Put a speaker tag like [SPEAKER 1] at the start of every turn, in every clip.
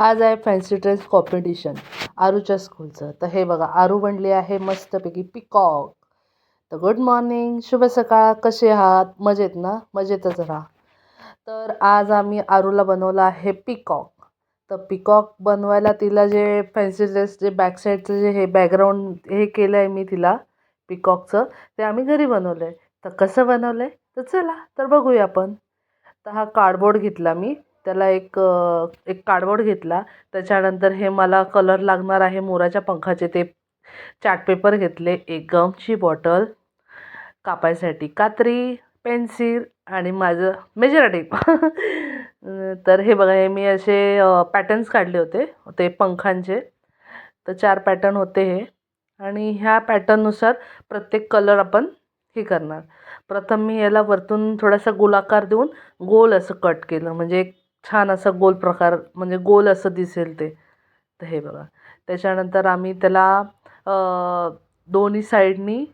[SPEAKER 1] आज आहे fancy dress competition आरूच्या स्कूलचं तर हे बघा आरू बनली आहे मस्तपैकी पिकॉक तर गुड मॉर्निंग शुभ सकाळ कसे आहात? मजेत ना? मजेतच राहा. तर आज आम्ही आरूला बनवलं आहे पिकॉक तर पिकॉक बनवायला तिला जे फॅन्सी ड्रेस जे बॅकसाईडचं जे हे बॅकग्राऊंड हे केलं आहे मी तिला पिकॉकचं ते आम्ही घरी बनवलं आहे तर कसं बनवलं आहे तर चला तर बघूया आपण. तर हा कार्डबोर्ड घेतला मी. त्याला एक एक कार्डबोर्ड घेतला. त्याच्यानंतर हे मला कलर लागणार आहे मोराच्या पंखाचे. ते चार्ट पेपर घेतले. एक गमची बॉटल कापायसाठी. कात्री पेन्सिल आणि माझं मेजर टेप तर हे बघा हे मी असे पॅटर्न्स काढले होते. ते पंखांचे. तर चार पॅटर्न होते हे. आणि ह्या पॅटर्ननुसार प्रत्येक कलर आपण हे करणार. प्रथम मी याला वरतून थोडासा गोलाकार देऊन गोल असं कट केलं. म्हणजे एक छान असं गोल प्रकार म्हणजे गोल असं दिसेल ते. तर हे बघा. त्याच्यानंतर आम्ही त्याला दोन्ही साईडनी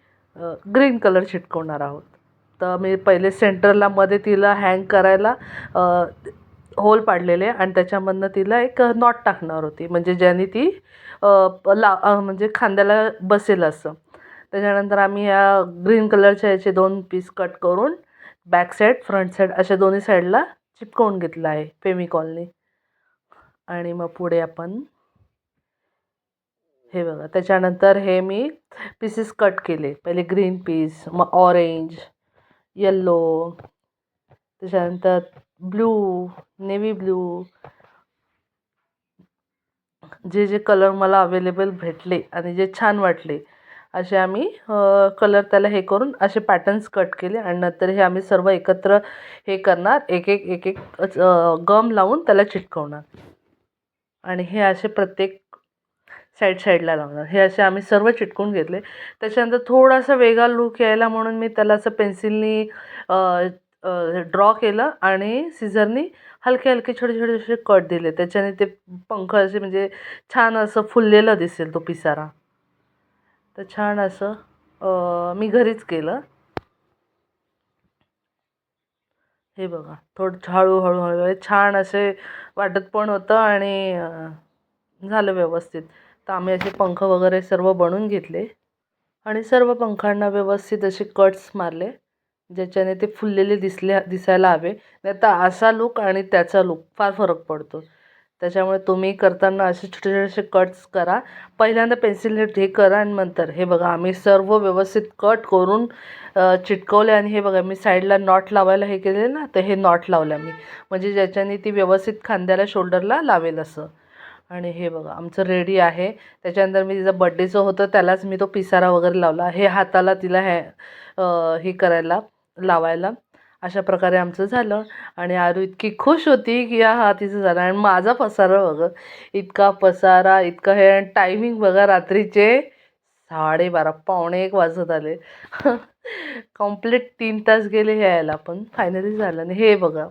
[SPEAKER 1] ग्रीन कलर चिटकवणार आहोत. तर मी पहिले सेंटरला मध्ये तिला हँग करायला होल पाडलेले आणि त्याच्यामधनं तिला एक नॉट टाकणार होती. म्हणजे ज्याने ती ला म्हणजे खांद्याला बसेल असं. त्याच्यानंतर आम्ही ह्या ग्रीन कलरच्या याचे दोन पीस कट करून बॅक साईड फ्रंट साईड अशा दोन्ही साईडला चिपकवून घेतलं आहे फेमिकॉलने आणि मग पुढे आपण हे बघा त्याच्यानंतर हे मी पीसेस कट केले. पहिले ग्रीन पीस मग ऑरेंज येल्लो त्याच्यानंतर ब्लू नेव्ही ब्लू जे जे कलर मला अवेलेबल भेटले आणि जे छान वाटले असे आम्ही कलर त्याला हे करून असे पॅटर्न्स कट केले आणि नंतर हे आम्ही सर्व एकत्र हे करणार. एक एक एक एक गम लावून त्याला चिटकवणार. आणि हे असे प्रत्येक साईड साईडला लावणार. हे असे आम्ही सर्व चिटकवून घेतले. त्याच्यानंतर थोडासा वेगळा लूक यायला म्हणून मी त्याला असं पेन्सिलनी ड्रॉ केलं आणि सिझरनी हलके हलके छोटे छोटे असे कट दिले. त्याच्याने ते पंख असे म्हणजे छान असं फुललेलं दिसेल तो पिसारा. तर छान असं मी घरीच केलं. हे बघा थोडं हळूहळू हळू छान असे वाटत पण होतं आणि झालं व्यवस्थित. तर आम्ही असे पंख वगैरे सर्व बनवून घेतले आणि सर्व पंखांना व्यवस्थित असे कट्स मारले ज्याच्याने ते फुललेले दिसले दिसायला हवे. नाही तर असा लुक आणि त्याचा लुक फार फरक पडतो. त्याच्यामुळे तुम्ही करताना असे छोटे छोटेसे कट्स करा. पहिल्यांदा पेन्सिल हे करा आणि नंतर हे बघा आम्ही सर्व व्यवस्थित कट करून चिटकवले आणि हे बघा मी साईडला नॉट लावायला हे केले ना तर हे नॉट लावलं मी. म्हणजे ज्याच्याने ती व्यवस्थित खांद्याला शोल्डरला लावेल असं. आणि हे बघा आमचं रेडी आहे. त्याच्यानंतर मी तिचा बड्डेचं होतं त्यालाच मी तो पिसारा वगैरे लावला. हे हाताला तिला हे हे करायला लावायला. अशा प्रकारे आमचं झालं. आणि आरू इतकी खुश होती की हा हा तिचं झालं. आणि माझा पसारा बघा इतका पसारा इतका हे टायमिंग बघा रात्रीचे साडेबारा पावणे एक वाजत आले. कंप्लीट तीन तास गेले हे यायला पण फायनली झालं. आणि हे बघा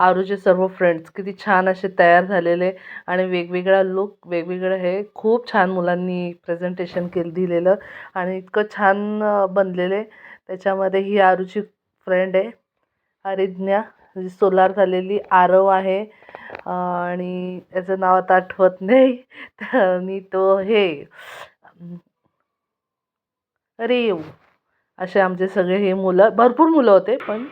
[SPEAKER 1] आरूचे सर्व फ्रेंड्स किती छान असे तयार झालेले आणि वेगवेगळा लुक वेगवेगळं हे खूप छान मुलांनी प्रेझेंटेशन केलं दिलेलं आणि इतकं छान बनलेले. त्याच्यामध्ये ही आरूची फ्रेंड आहे. हरिज्ञा जी सोलार झालेली आरव आहे आणि याचं नाव आता आठवत नाही. आणि तो हे रेव असे आमचे सगळे हे मुलं भरपूर मुलं होते पण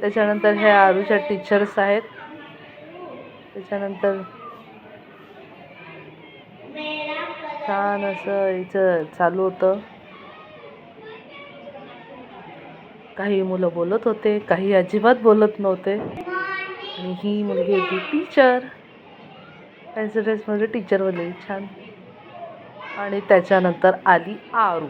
[SPEAKER 1] त्याच्यानंतर हे आरूच्या टीचर्स आहेत. त्याच्यानंतर छान असं हिचं चालू होतं. काही मुलं बोलत होते काही अजिबात बोलत नव्हते. आणि ही मुलगी होती टीचर फॅन्सी ड्रेसमध्ये टीचर बनलेली छान. आणि त्याच्यानंतर आली आरू.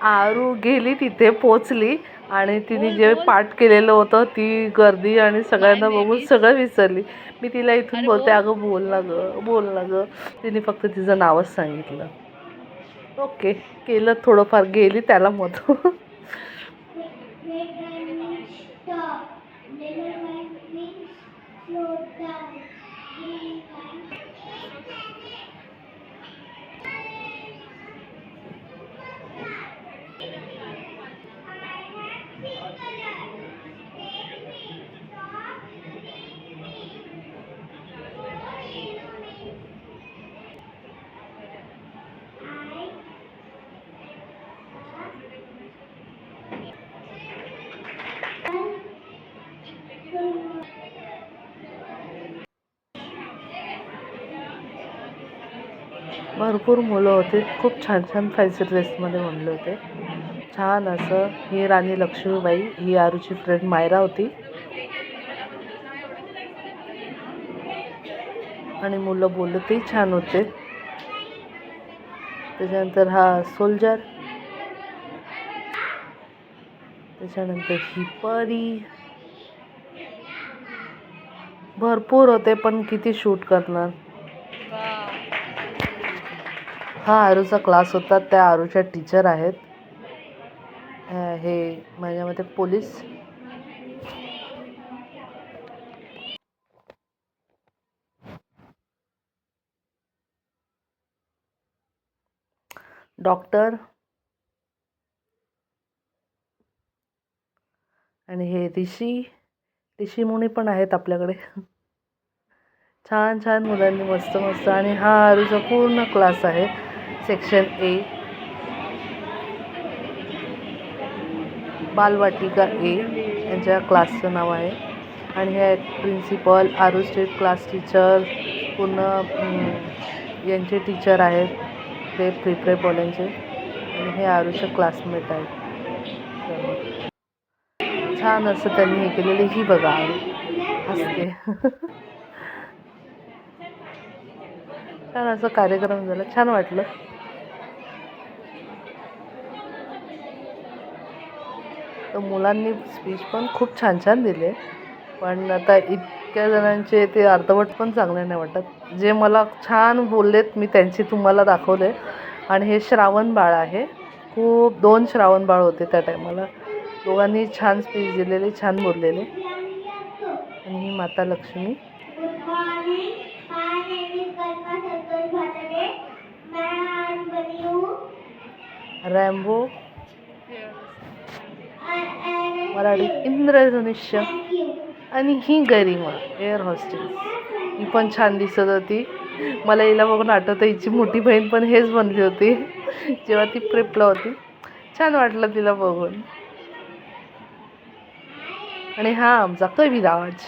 [SPEAKER 1] आरू गेली तिथे पोचली. आणि तिने जे पाठ केलेलं होतं ती गर्दी आणि सगळ्यांना बघून सगळं विसरली. मी तिला इथून बोलते अगं बोल ना गं बोल ना गं. तिने फक्त तिचं नावच सांगितलं. ओके केलं थोडंफार गेली त्याला मत Yeah. भरपूर मुलं होती. खूप छान छान फॅन्सी ड्रेसमध्ये म्हणले होते. छान असं. ही राणी लक्ष्मीबाई ही आरूची फ्रेंड मायरा होती. आणि मुलं बोलतही छान होते. त्याच्यानंतर हा सोल्जर त्याच्यानंतर ही परी. भरपूर होते पण किती शूट करणार? हा आरूचा क्लास होता. त्या आरूच्या टीचर आहेत. हे माझ्या मते पोलीस डॉक्टर आणि हे ऋषी. ऋषी मुनी पण आहेत आपल्याकडे. छान छान मुलांनी मस्त मस्त. आणि हा आरूचा पूर्ण क्लास आहे. Section A. बालवाटिका ए यांच्या क्लासचं नाव आहे. आणि हे principal Aru state class teacher पूर्ण यांचे टीचर आहेत. ते प्री प्रेपवाल्यांचे आणि हे आरूचे क्लासमेट आहेत. छान असं त्यांनी हे केलेले ही बघा आरू. छान असं कार्यक्रम झाला. छान वाटलं. तर मुलांनी स्पीच पण खूप छान छान दिले पण आता इतक्या जणांचे ते अर्धवट पण चांगले नाही वाटत जे मला छान बोललेत मी त्यांची तुम्हाला दाखवले आणि हे श्रावण बाळ आहे खूप दोन श्रावण बाळ होते त्या टायमाला दोघांनी छान स्पीच दिलेले छान बोललेले आणि ही माता लक्ष्मी रॅम्बो मराठी इंद्रधनुष्य आणि ही गरिमा एअर हॉस्टेस ही पण छान दिसत होती. मला हिला बघून आठवतं हिची मोठी बहीण पण हेच बनली होती. जेव्हा ती प्रेपला होती. छान वाटलं तिला बघून. आणि हा आमचा कविराज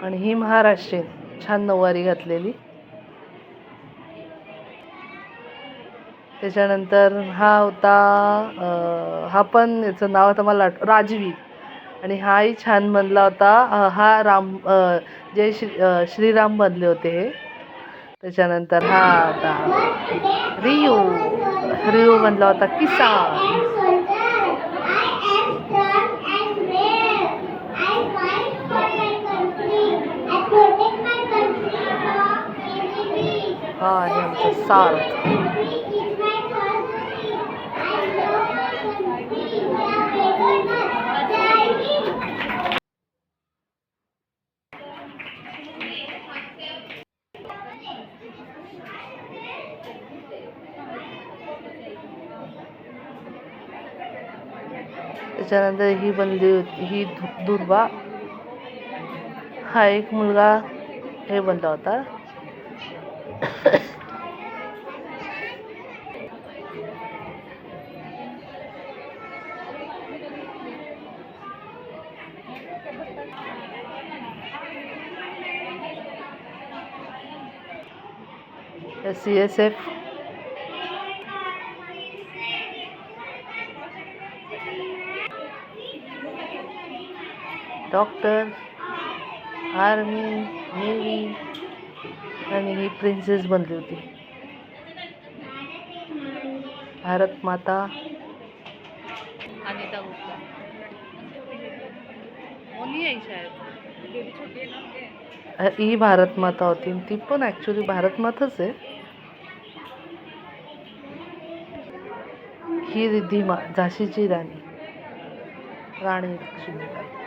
[SPEAKER 1] आणि ही महाराष्ट्रीयन. छान नऊवारी घातलेली. त्याच्यानंतर हा होता हा पण याचं नाव आता मला आठ आणि हाही छान बनला होता. हा राम जय श्री श्रीराम बनले होते. हे त्याच्यानंतर हा होता रियू रियू बनला होता किसान.
[SPEAKER 2] हा am strong
[SPEAKER 1] सार्थ त्याच्यानंतर ही बनली होती ही धु- दुर्वा हा, एक मुलगा हे बनला होता। C S F. Doctor army navy आणि ही प्रिन्सेस बनली होती. भारत माता. अनिता गुप्ता. ही भारत माता होती. ती पण ॲक्च्युली भारत माताच आहे. ही रिद्धिमा झाशीची राणी. राणी लक्ष्मीबाई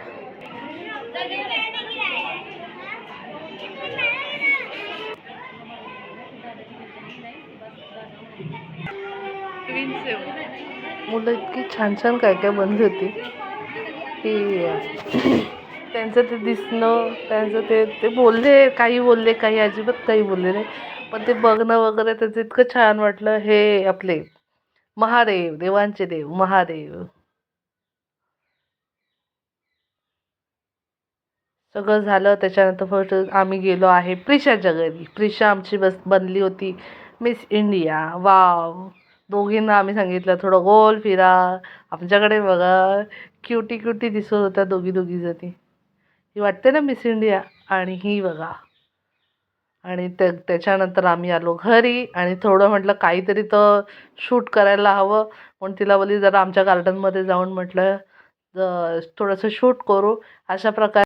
[SPEAKER 1] मुलं इतकी छान छान काय काय बनली होती. की त्यांचं ते दिसणं त्यांचं ते ते बोलले काही बोलले काही अजिबात काही बोलले नाही. पण ते बघणं वगैरे त्याचं इतकं छान वाटलं. हे आपले महादेव देवांचे देव महादेव. सगळं झालं. त्याच्यानंतर फर्स्ट आम्ही गेलो आहे प्रिशाच्या घरी. प्रिशा आमची बस बनली होती मिस इंडिया वाव दोघींना आम्ही सांगितलं थोडं गोल फिरा. आमच्याकडे बघा. क्युटी क्युटी दिसत होत्या दोघी दोघी जणी. ही वाटते ना मिस इंडिया आणि ही बघा. आणि त्या त्याच्यानंतर आम्ही आलो घरी आणि थोडं म्हटलं काहीतरी तर शूट करायला हवं. म्हणून तिला बोलली जरा आमच्या गार्डनमध्ये जाऊन म्हटलं थोडंसं शूट करू. अशा प्रकारे